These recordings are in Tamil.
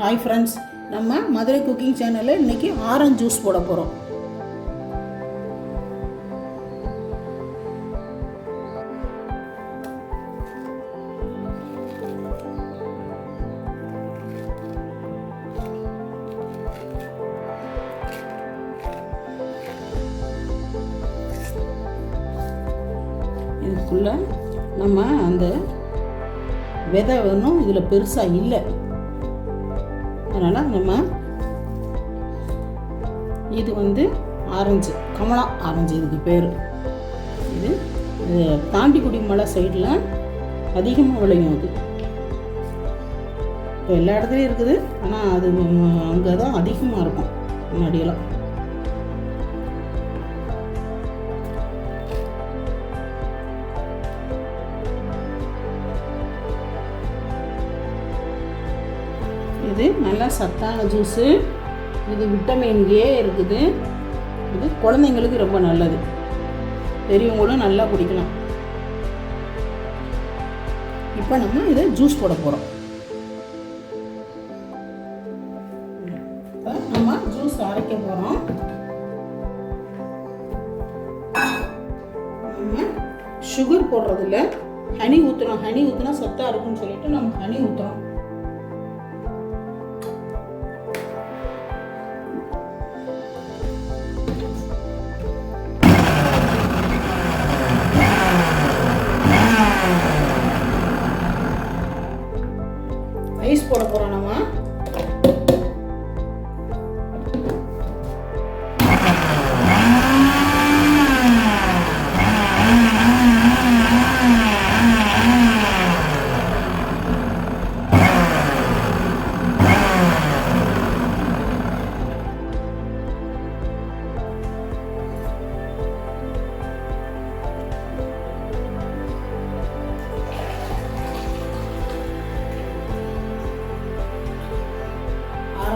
ஹாய் ஃப்ரெண்ட்ஸ் நம்ம மதுரை குக்கிங் சேனலில் இன்றைக்கி ஆரஞ்சு ஜூஸ் போட போகிறோம் இதுக்குள்ளே நம்ம அந்த விதை ஒன்றும் இதில் பெருசாக இல்லை. அதனால் நம்ம இது வந்து ஆரஞ்சு கமலா ஆரஞ்சு இதுக்கு பேர். இது தாண்டிக்குடி மலை சைடில் அதிகமாக விளையும் அது. இப்போ எல்லா இடத்துலையும் இருக்குது. ஆனால் அது அங்கே தான் அதிகமாக இருக்கும். முன்னாடியெல்லாம். இது நல்லா சத்தான ஜூஸு. இது விட்டமின் ஏ இருக்குது. இது குழந்தைங்களுக்கு ரொம்ப நல்லது. பெரியவங்களும் நல்லா குடிக்கலாம். இப்போ நம்ம இதை ஜூஸ் போட போகிறோம் இப்போ நம்ம ஜூஸ் அரைக்க போகிறோம் நம்ம சுகர் போடுறதில்ல ஹனி ஊற்றுறோம் ஹனி ஊற்றுனா சத்தாக இருக்கும்னு சொல்லிட்டு நம்ம ஹனி ஊற்றுறோம்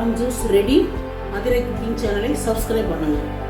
orange juice ready Madurai cooking சேனலை சப்ஸ்கிரைப் பண்ணுங்கள்